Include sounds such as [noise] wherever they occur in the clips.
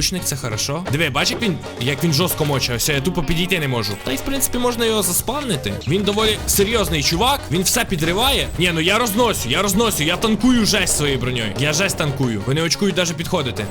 Лучник, це хорошо. Диви, бач, як він, як він жорстко моче, ось я тупо підійти не можу. Та й в принципі можна його заспавнити. Він доволі серйозний чувак, він все підриває. Ні, ну я розносю, я розносю, я танкую жесть своєю броньою. Я жесть танкую. Вони очкують навіть підходити.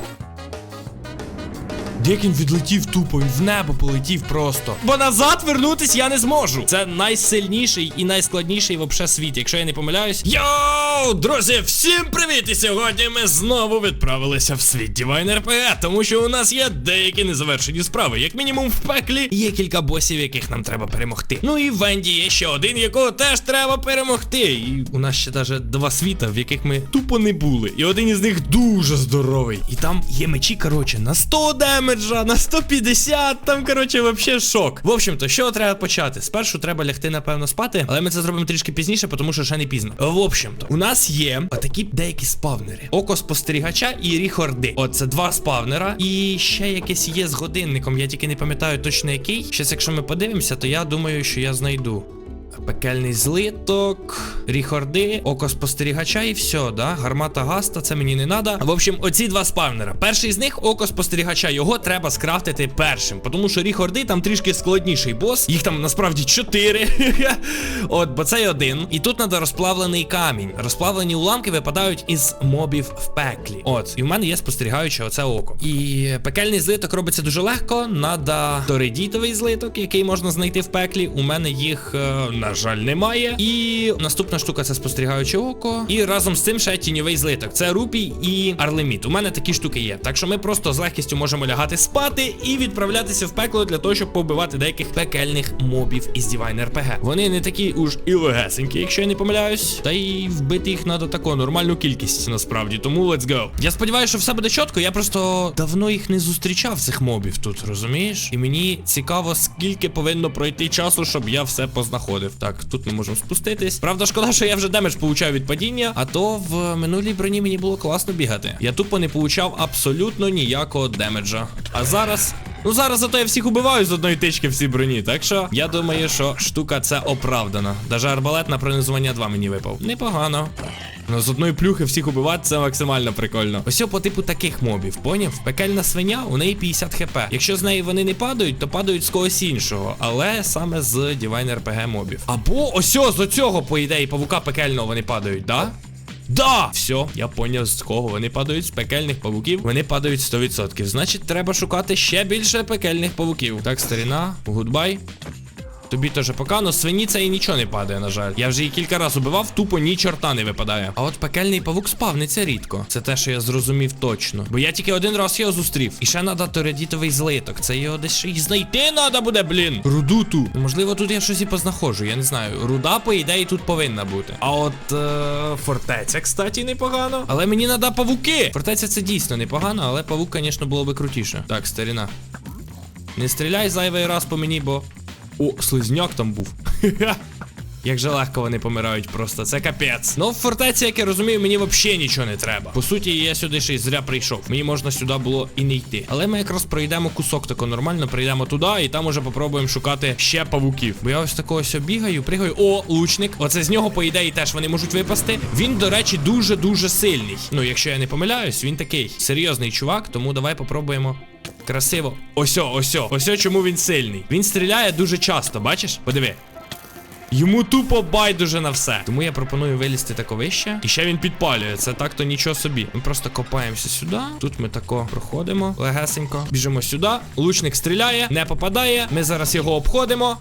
Він відлетів тупо, він в небо полетів просто. Бо назад вернутись я не зможу. Це найсильніший і найскладніший вообще світ, якщо я не помиляюсь. Йоу, друзі, всім привіт! І сьогодні ми знову відправилися в світ Divine RPG, тому що у нас є деякі незавершені справи. Як мінімум в пеклі є кілька босів, яких нам треба перемогти. Ну і в Венді є ще один, якого теж треба перемогти. І у нас ще навіть два світа, в яких ми тупо не були. І один із них дуже здоровий. І там є мечі, коротше, на 100 демеджа, на 150, там, коротше, вообще шок. В общем-то, що треба почати? Спершу треба лягти, напевно, спати, але ми це зробимо трішки пізніше, тому що ще не пізно. В общем-то, у нас є отакі деякі спавнери: око спостерігача і ріхорди. От це два спавнера. І ще якесь є з годинником. Я тільки не пам'ятаю точно який. Щас, якщо ми подивимося, то я думаю, що я знайду. Пекельний злиток, ріхорди, око спостерігача і все, да? Гармата гаста, це мені не треба. В общем, оці два спавнера. Перший з них око спостерігача. Його треба скрафтити першим. Тому що ріхорди там трішки складніший бос. Їх там насправді чотири. [laughs] От, бо це один. І тут треба розплавлений камінь. Розплавлені уламки випадають із мобів в пеклі. От, і в мене є спостерігаюче оце око. І пекельний злиток робиться дуже легко. Надо торидітовий злиток, який можна знайти в пеклі. У мене їх, е, на жаль, немає. І наступна штука це спостерігаюче око. І разом з цим ще тіньовий злиток. Це рупій і арлеміт. У мене такі штуки є. Так що ми просто з легкістю можемо лягати спати і відправлятися в пекло для того, щоб побивати деяких пекельних мобів із Divine RPG. Вони не такі уж і легесенькі, якщо я не помиляюсь. Та й вбити їх треба таку нормальну кількість насправді. Тому let's go. Я сподіваюся, що все буде чітко. Я просто давно їх не зустрічав, цих мобів тут, розумієш? І мені цікаво, скільки повинно пройти часу, щоб я все познаходив. Так, тут ми можемо спуститись. Правда, шкода, що я вже демедж получаю від падіння, а то в минулій броні мені було класно бігати. Я тупо не получав абсолютно ніякого демеджа. А зараз. Ну зараз зато я всіх убиваю з одної тички в цій броні. Так що я думаю, що штука це оправдана. Даже арбалет на пронизування 2 мені випав. Непогано. Ну, з одної плюхи всіх убивати це максимально прикольно. Ось по типу таких мобів, поняв? Пекельна свиня, у неї 50 хп. Якщо з неї вони не падають, то падають з когось іншого. Але саме з Divine RPG мобів. Або ось з оцього, по ідеї, павука пекельного вони падають, да? Да! Все, я поняв, з кого вони падають, з пекельних павуків. Вони падають 100%. Значить, треба шукати ще більше пекельних павуків. Так, старіна, гудбай. Тобі теж пока, но свині це і нічого не падає, на жаль. Я вже її кілька разів убивав, тупо ні чорта не випадає. А от пекельний павук спавниться рідко. Це те, що я зрозумів точно. Бо я тільки один раз його зустрів. І ще треба торедітовий злиток. Це його десь ще й знайти треба буде, блін. Руду ту. Можливо, тут я щось і познаходжу, я не знаю. Руда, по ідеї, тут повинна бути. А от е фортеця, кстати, непогано. Але мені треба павуки. Фортеця це дійсно непогано, але павук, звісно, було би крутіше. Так, старіна. Не стріляй зайвий раз по мені, бо. О, слизняк там був. Як же легко вони помирають просто, це капець. Ну в фортеці, як я розумію, мені взагалі нічого не треба. По суті, я сюди ще й зря прийшов. Мені можна сюди було і не йти. Але ми якраз пройдемо кусок тако нормально, прийдемо туди і там уже попробуємо шукати ще павуків. Бо я ось такого ось бігаю, пригаю. О, лучник. Оце з нього, по ідеї, теж вони можуть випасти. Він, до речі, дуже-дуже сильний. Ну, якщо я не помиляюсь, він такий серйозний чувак, тому давай попробуємо. Красиво. Осьо, осьо. Осьо, чому він сильний. Він стріляє дуже часто, бачиш? Подиви. Йому тупо байдуже на все. Тому я пропоную вилізти тако вище. І ще він підпалює. Це так-то нічого собі. Ми просто копаємося сюди. Тут ми тако проходимо легесенько. Біжимо сюди. Лучник стріляє, не попадає. Ми зараз його обходимо.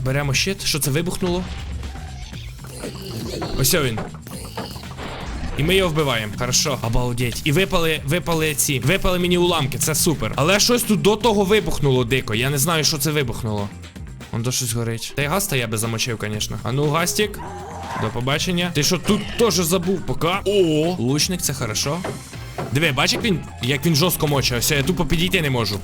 Беремо щит. Що це вибухнуло? Ось він. І ми його вбиваємо. Хорошо, обалдеть. І випали, випали ці. Випали мені уламки, це супер. Але щось тут до того вибухнуло дико. Я не знаю, що це вибухнуло. Он до щось горить. Та й гаста я би замочив, звісно. А ну, гастік. До побачення. Ти що тут теж забув? Пока. О, лучник, це хорошо. Диви, бач, як він, як він жорстко моче. Ось я тупо підійти не можу.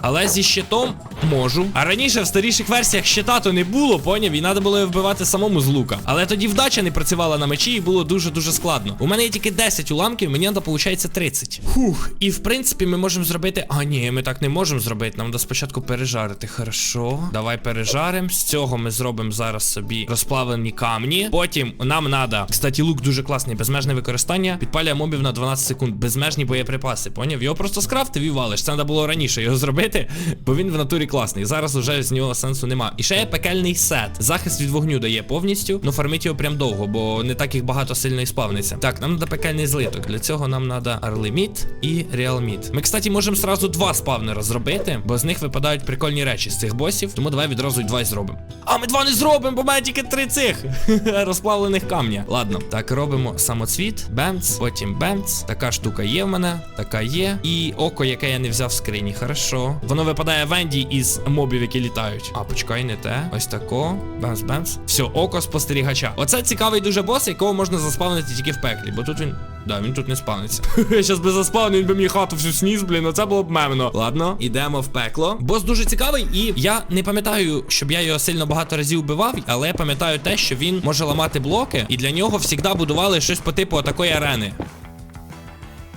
Але зі щитом Можу. А раніше в старіших версіях щита то не було, поняв? І треба було вбивати самому з лука. Але тоді вдача не працювала на мечі і було дуже-дуже складно. У мене є тільки 10 уламків, мені треба, виходить, 30. Хух. І в принципі ми можемо зробити. А, ні, ми так не можемо зробити. Нам треба спочатку пережарити. Хорошо. Давай пережаримо. З цього ми зробимо зараз собі розплавлені камні. Потім нам треба. Кстати, лук дуже класний, безмежне використання. Підпалює мобів на 12 секунд. Безмежні боєприпаси. Поняв? Його просто скрафтив і валиш. Це треба було раніше його зробити, бо він в натурі класний. Зараз уже з нього сенсу нема. І ще є пекельний сет. Захист від вогню дає повністю. Ну фармить його прям довго, бо не так їх багато сильно і спавниться. Так, нам треба пекельний злиток. Для цього нам треба Арлеміт і Реалміт. Ми, кстати, можемо сразу два спавнера зробити, бо з них випадають прикольні речі з цих босів. Тому давай відразу й два й зробимо. А ми два не зробимо, бо в мене тільки три цих [laughs] розплавлених камня. Ладно, так робимо самоцвіт, бемц, потім бемц. Така штука є в мене, така є. І око, яке я не взяв в скрині. Хорошо. Воно випадає Венді із мобів, які літають. А, почекай, не те. Ось тако. Бемц. Все, око спостерігача. Оце цікавий дуже бос, якого можна заспавнити тільки в пеклі, бо тут він. Да, він тут не спавниться. [laughs] Я Щас би заспавнив, він би мені хату всю сніс, блін, це було б мемно. Ладно, ідемо в пекло. Бос дуже цікавий, і я не пам'ятаю, щоб я його сильно багато разів вбивав, але я пам'ятаю те, що він може ламати блоки, і для нього завжди будували щось по типу такої арени.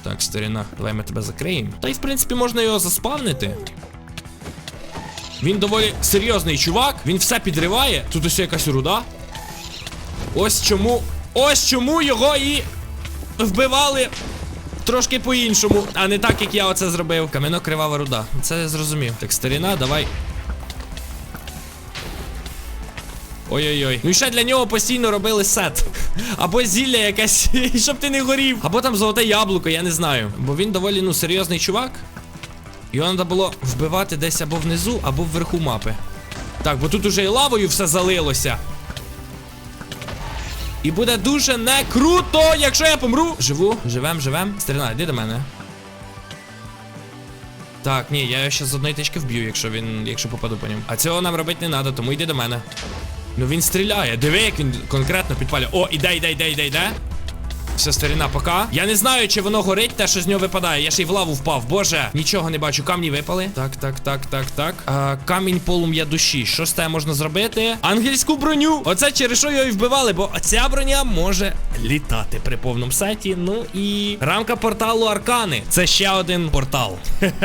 Так, старина, давай ми тебе закриємо. Та й в принципі можна його заспавнити. Він доволі серйозний чувак, він все підриває. Тут ось якась руда. Ось чому. Ось чому його і вбивали трошки по-іншому, а не так, як я оце зробив. Кам'яно кривава руда. Це я зрозумів. Так, старіна, давай. Ой-ой-ой. Ну і ще для нього постійно робили сет. [laughs] Або зілля якесь, [laughs] щоб ти не горів. Або там золоте яблуко, я не знаю. Бо він доволі ну серйозний чувак. Його треба було вбивати десь або внизу, або вверху мапи. Так, бо тут уже і лавою все залилося. І буде дуже не круто, якщо я помру. Живу, живем, живем. Стріна, йди до мене. Так, ні, я його ще з одної тички вб'ю, якщо він. якщо попаду по ньому. А цього нам робити не треба, тому йди до мене. Ну він стріляє. Диви, як він конкретно підпалює. О, іде, іде, іде, іде, іде. Все, старина, пока. Я не знаю, чи воно горить, те, що з нього випадає. Я ще й в лаву впав. Боже, нічого не бачу. Камні випали. Так, так, так, так, так. А, камінь полум'я душі. Що з те можна зробити? Ангельську броню. Оце через що його і вбивали, бо ця броня може літати при повному сеті. Ну і рамка порталу Аркани. Це ще один портал. [laughs]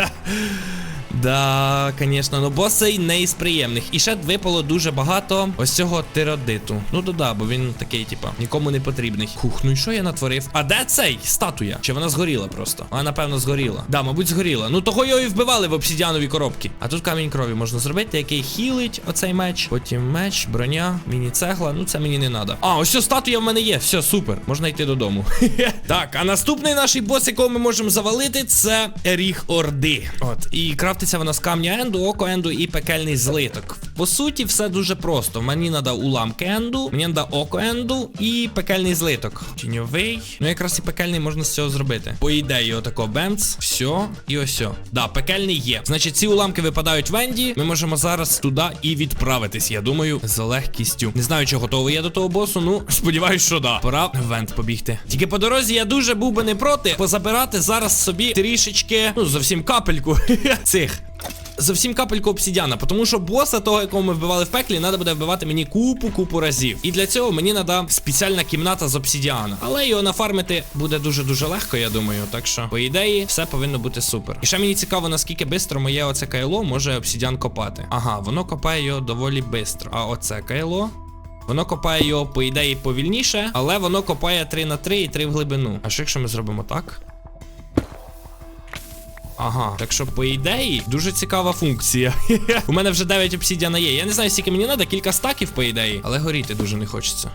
Да, звісно, ну бос цей не із приємних. І ще випало дуже багато ось цього тиродиту. Ну то да, бо він такий, типа, нікому не потрібний. Хух, ну і що я натворив? А де цей? Статуя? Чи вона згоріла просто? Вона, напевно, згоріла. Да, мабуть, згоріла. Ну того його і вбивали в обсідіанові коробки. А тут камінь крові можна зробити, який хілить оцей меч. Потім меч, броня, міні-цегла. Ну це мені не треба. А, ось статуя в мене є. Все, супер. Можна йти додому. [laughs] так, а наступний наш бос, якого ми можемо завалити, це Ріг Орди. От. І крафтиться вона з камня енду, око енду і пекельний злиток. По суті, все дуже просто. Мені треба уламки енду, мені треба око енду і пекельний злиток. Тіньовий. Ну якраз і пекельний можна з цього зробити. По ідеї, отако бемц. Все, і ось. Да, пекельний є. Значить, ці уламки випадають в енді. Ми можемо зараз туди і відправитись. Я думаю, з легкістю. Не знаю, чи готовий я до того босу. Ну, [laughs] сподіваюсь, що да. Пора в вент побігти. Тільки по дорозі я дуже був би не проти позабирати зараз собі трішечки, ну зовсім капельку [laughs] цих. Зовсім капельку обсідяна, тому що боса того, якого ми вбивали в пеклі, треба буде вбивати мені купу-купу разів. І для цього мені треба спеціальна кімната з обсідіана. Але його нафармити буде дуже-дуже легко, я думаю. Так що, по ідеї, все повинно бути супер. І ще мені цікаво, наскільки швидко моє оце кайло може обсідіан копати. Ага, воно копає його доволі швидко. А оце кайло. Воно копає його, по ідеї, повільніше, але воно копає 3 на 3 і 3 в глибину. А що якщо ми зробимо так? Ага, так що, по ідеї, дуже цікава функція. [laughs] У мене вже 9 обсідіана є. Я не знаю, скільки мені треба, кілька стаків, по ідеї, але горіти дуже не хочеться.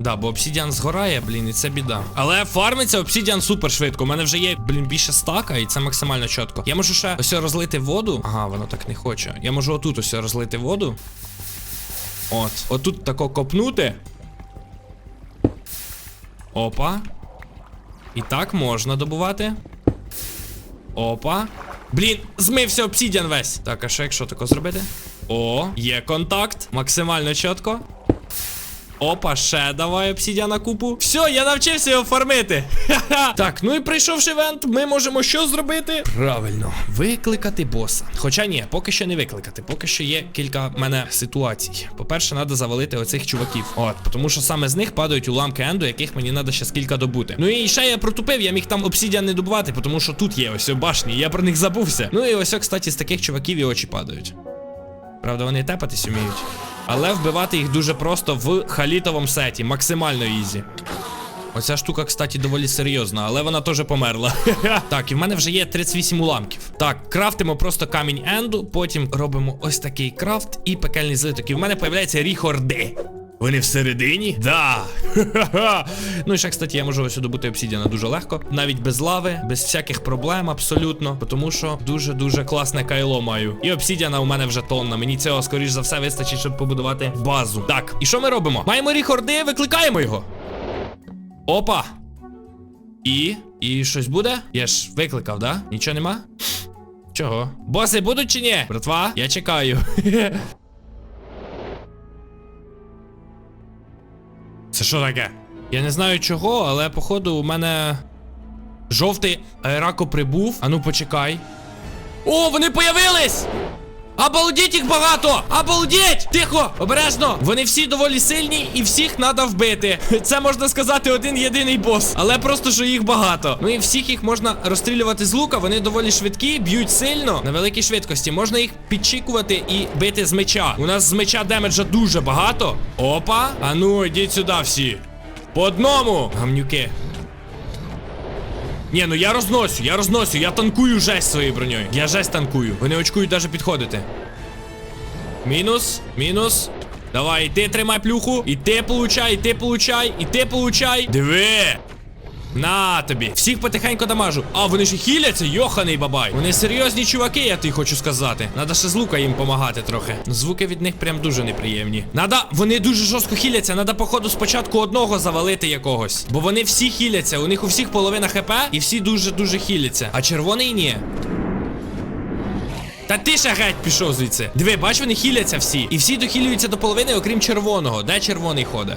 Да, бо обсідіан згорає, блін, і це біда. Але фармиться обсідіан супер швидко. У мене вже є, блін, більше стака, і це максимально чітко. Я можу ще ось розлити воду. Ага, воно так не хоче. Я можу отут ось розлити воду. От. Отут тако копнути. Опа. І так можна добувати. Опа. Блін, змився обсідіан весь. Так, а що якщо тако зробити? О, є контакт. Максимально чітко. Опа, ще давай обсідяна купу. Все, я навчився його фармити. Ха-ха. Так, ну і прийшовши івент, ми можемо що зробити? Правильно, викликати боса. Хоча ні, поки що не викликати. Поки що є кілька в мене ситуацій. По-перше, треба завалити оцих чуваків. От, тому що саме з них падають уламки енду, яких мені треба ще кілька добути. Ну і ще я протупив, я міг там обсідіан не добувати, тому що тут є ось башні, я про них забувся. Ну і ось, кстати, з таких чуваків і очі падають. Правда, вони тепатись вміють. Але вбивати їх дуже просто в халітовому сеті, максимально ізі. Оця штука, кстати, доволі серйозна, але вона теж померла. [laughs] так, і в мене вже є 38 уламків. Так, крафтимо просто камінь енду, потім робимо ось такий крафт і пекельний злиток. І в мене появляється ріхорди. Вони всередині? Да. [laughs] ну і ще, кстати, я можу ось добути обсідіана дуже легко. Навіть без лави, без всяких проблем, абсолютно. Тому що дуже-дуже класне кайло маю. І обсідіана у мене вже тонна. Мені цього, скоріш за все, вистачить, щоб побудувати базу. Так, і що ми робимо? Маємо ріхорди, викликаємо його. Опа. І. І щось буде? Я ж викликав, да? Нічого нема? Чого? Боси будуть чи ні? Братва, я чекаю. [laughs] Це що таке? Я не знаю чого, але походу у мене жовтий аерако прибув. Ану, почекай. О, вони появились! Обалдіть їх багато! Обалдіть! Тихо! Обережно! Вони всі доволі сильні і всіх треба вбити. [laughs] Це можна сказати один єдиний бос. Але просто що їх багато. Ну і всіх їх можна розстрілювати з лука. Вони доволі швидкі, б'ють сильно на великій швидкості. Можна їх підчікувати і бити з меча. У нас з меча демеджа дуже багато. Опа! А ну, йдіть сюди всі. По одному! Гамнюки. Ні, ну я розносю, я розносю, я танкую жесть своєю броньою. Я жесть танкую. Вони очкують навіть підходити. Мінус, мінус. Давай, і ти тримай плюху. І ти получай, і ти получай, і ти получай. Диви. На тобі. Всіх потихеньку дамажу. А, вони ж хіляться, йоханий бабай. Вони серйозні чуваки, я тобі хочу сказати. Надо ще з лука їм помагати трохи. Звуки від них прям дуже неприємні. Надо, вони дуже жорстко хіляться. Надо, походу, спочатку одного завалити якогось. Бо вони всі хіляться. У них у всіх половина хп, і всі дуже-дуже хіляться. А червоний ні. Та ти ще геть пішов звідси. Диви, бач, вони хіляться всі. І всі дохилюються до половини, окрім червоного. Де червоний ходить?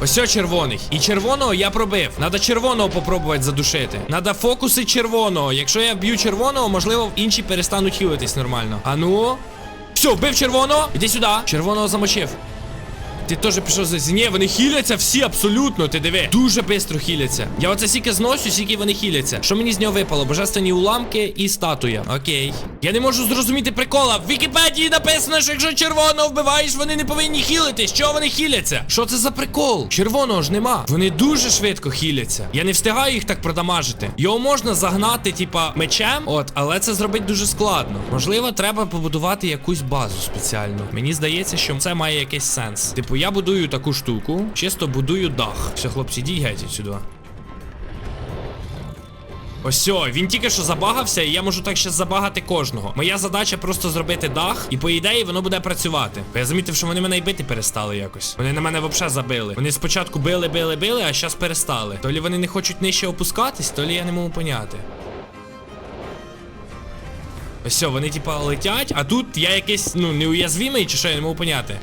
Ось о червоний. І червоного я пробив. Надо червоного попробувати задушити. Надо фокуси червоного. Якщо я б'ю червоного, можливо, інші перестануть хілитись нормально. А ну. Все, вбив червоного. Іди сюди. Червоного замочив. Ти теж пішов за Ні, вони хіляться всі абсолютно. Ти диви. Дуже швидко хіляться. Я оце сіки зносю, сіки вони хіляться. Що мені з нього випало? Божественні уламки і статуя. Окей. Я не можу зрозуміти прикола. В Вікіпедії написано, що якщо червоного вбиваєш, вони не повинні хілитись. Що вони хіляться? Що це за прикол? Червоного ж нема. Вони дуже швидко хіляться. Я не встигаю їх так продамажити. Його можна загнати, типа, мечем. От, але це зробити дуже складно. Можливо, треба побудувати якусь базу спеціально. Мені здається, що це має якийсь сенс. Типу, я будую таку штуку, чисто будую дах. Все, хлопці, йдіть геть сюди. Ось, він тільки що забагався, і я можу так ще забагати кожного. Моя задача просто зробити дах, і по ідеї воно буде працювати. Бо я замітив, що вони мене й бити перестали якось. Вони на мене взагалі забили. Вони спочатку били, били, били, а зараз перестали. То лі вони не хочуть нижче опускатись, то лі я не можу поняти. Ось, вони типа летять, а тут я якийсь, ну, неуязвимий, чи що я не можу поняти.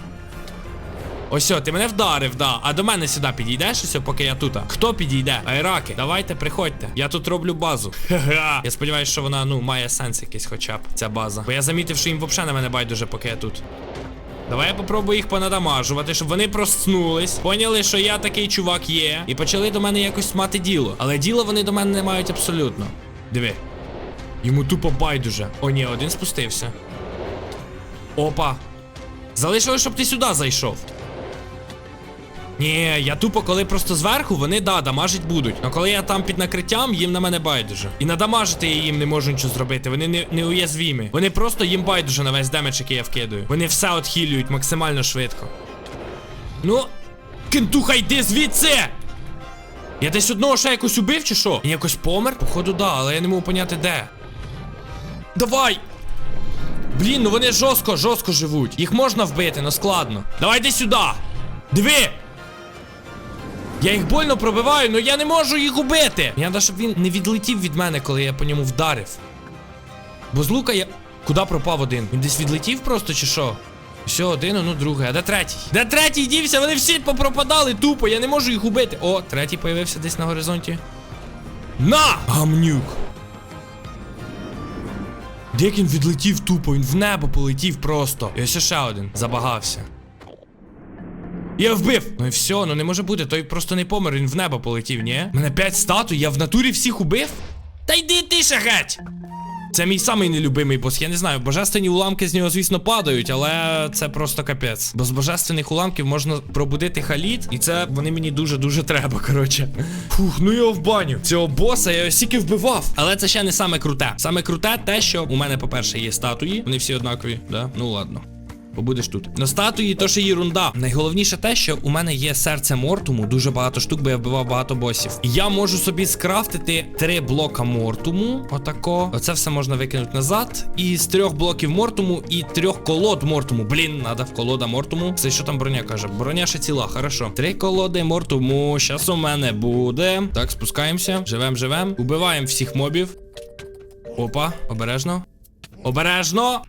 Ось, о, ти мене вдарив, да. А до мене сюди підійдеш, ось, поки я тут. Хто підійде? Айраки, давайте, приходьте. Я тут роблю базу. Ха-ха. Я сподіваюся, що вона, ну, має сенс якийсь хоча б ця база. Бо я замітив, що їм взагалі на мене байдуже, поки я тут. Давай я попробую їх понадамажувати, щоб вони проснулись, поняли, що я такий чувак є, і почали до мене якось мати діло. Але діло вони до мене не мають абсолютно. Диви. Йому тупо байдуже. О, ні, один спустився. Опа. Залишилось, щоб ти сюди зайшов. Ні, я тупо, коли просто зверху, вони да, дамажить будуть. А коли я там під накриттям, їм на мене байдуже. І надамажити я їм не можу нічого зробити. Вони не, неуязвімі. Вони просто їм байдуже на весь демедж, який я вкидаю. Вони все отхилюють максимально швидко. Ну, кентуха, йди звідси! Я десь одного ще якось убив, чи що? Він якось помер? Походу, да, але я не можу поняти де. Давай! Блін, ну вони жорстко, жорстко живуть. Їх можна вбити, но складно. Давай йди сюди! Диви! Я їх больно пробиваю, але я не можу їх убити. Мені треба, щоб він не відлетів від мене, коли я по ньому вдарив. Бо з лука я. Куди пропав один? Він десь відлетів просто чи що? Все, один, ну другий, а де третій? Де третій дівся? Вони всі попропадали тупо, я не можу їх убити. О, третій появився десь на горизонті. На! Гамнюк. Він відлетів тупо, він в небо полетів просто. І ось ще один. Забагався. Я вбив! Ну і все, ну не може бути, той просто не помер, він в небо полетів, ні? Мене 5 статуй, я в натурі всіх убив? Та йди ти ще геть! Це мій самий нелюбимий бос. Я не знаю, божественні уламки з нього, звісно, падають, але це просто капець. Бо з божественних уламків можна пробудити халіт, і це вони мені дуже-дуже треба, коротше. Фух, ну його в баню. Цього боса я стільки вбивав. Але це ще не саме круте. Саме круте те, що у мене, по-перше, є статуї. Вони всі однакові, да? Ну ладно. Побудеш тут. На статуї то ще єрунда. Найголовніше те, що у мене є серце Мортуму, дуже багато штук, бо я вбивав багато босів. Я можу собі скрафтити три блока Мортуму. Отако. Оце все можна викинути назад. І з трьох блоків Мортуму і трьох колод Мортуму. Блін, надо в колода Мортуму. Це що там броня каже? Броня ще ціла, хорошо. Три колоди Мортуму. Щас у мене буде. Так, спускаємося. Живем, живем. Убиваємо всіх мобів. Опа, обережно. Обережно!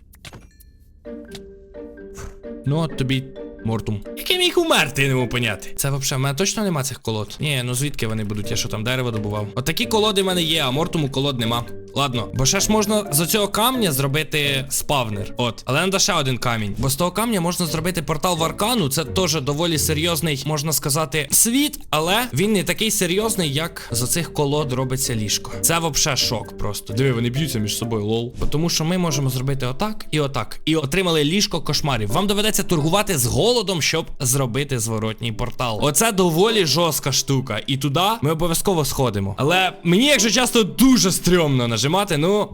Ну, от тобі мортум. Який міг умерти, я не можу поняти. Це взагалі, в мене точно нема цих колод. Ні, ну звідки вони будуть? Я що там дерево добував? От такі колоди в мене є, а мортуму колод нема. Ладно, бо ще ж можна з цього камня зробити спавнер. От, але треба ще один камінь. Бо з того камня можна зробити портал в аркану. Це теж доволі серйозний, можна сказати, світ, але він не такий серйозний, як з оцих колод робиться ліжко. Це взагалі шок просто. Диви, вони б'ються між собою, лол. Тому що ми можемо зробити отак і отак. І отримали ліжко кошмарів. Вам доведеться торгувати з голодом, щоб зробити зворотній портал. Оце доволі жорстка штука. І туди ми обов'язково сходимо. Але мені, якщо часто, дуже стрьомно нажимати, ну.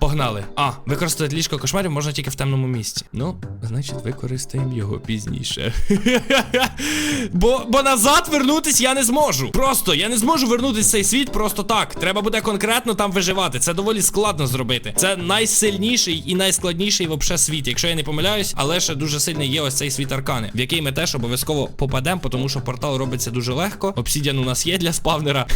Погнали. А, використати ліжко кошмарів можна тільки в темному місці. Ну, значить, використаємо його пізніше. [laughs] бо, бо назад вернутись я не зможу. Просто я не зможу вернутись в цей світ просто так. Треба буде конкретно там виживати. Це доволі складно зробити. Це найсильніший і найскладніший вообще світ, якщо я не помиляюсь, але ще дуже сильний є ось цей світ аркани, в який ми теж обов'язково попадемо, тому що портал робиться дуже легко. Обсідіан у нас є для спавнера.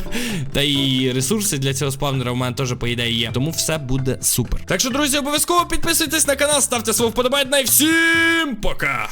[laughs] Та і ресурси для цього спавнера у мене теж, по ідеї, є. Тому все буде супер. Так що, друзі, обов'язково підписуйтесь на канал, ставте свого вподобайку і всім пока!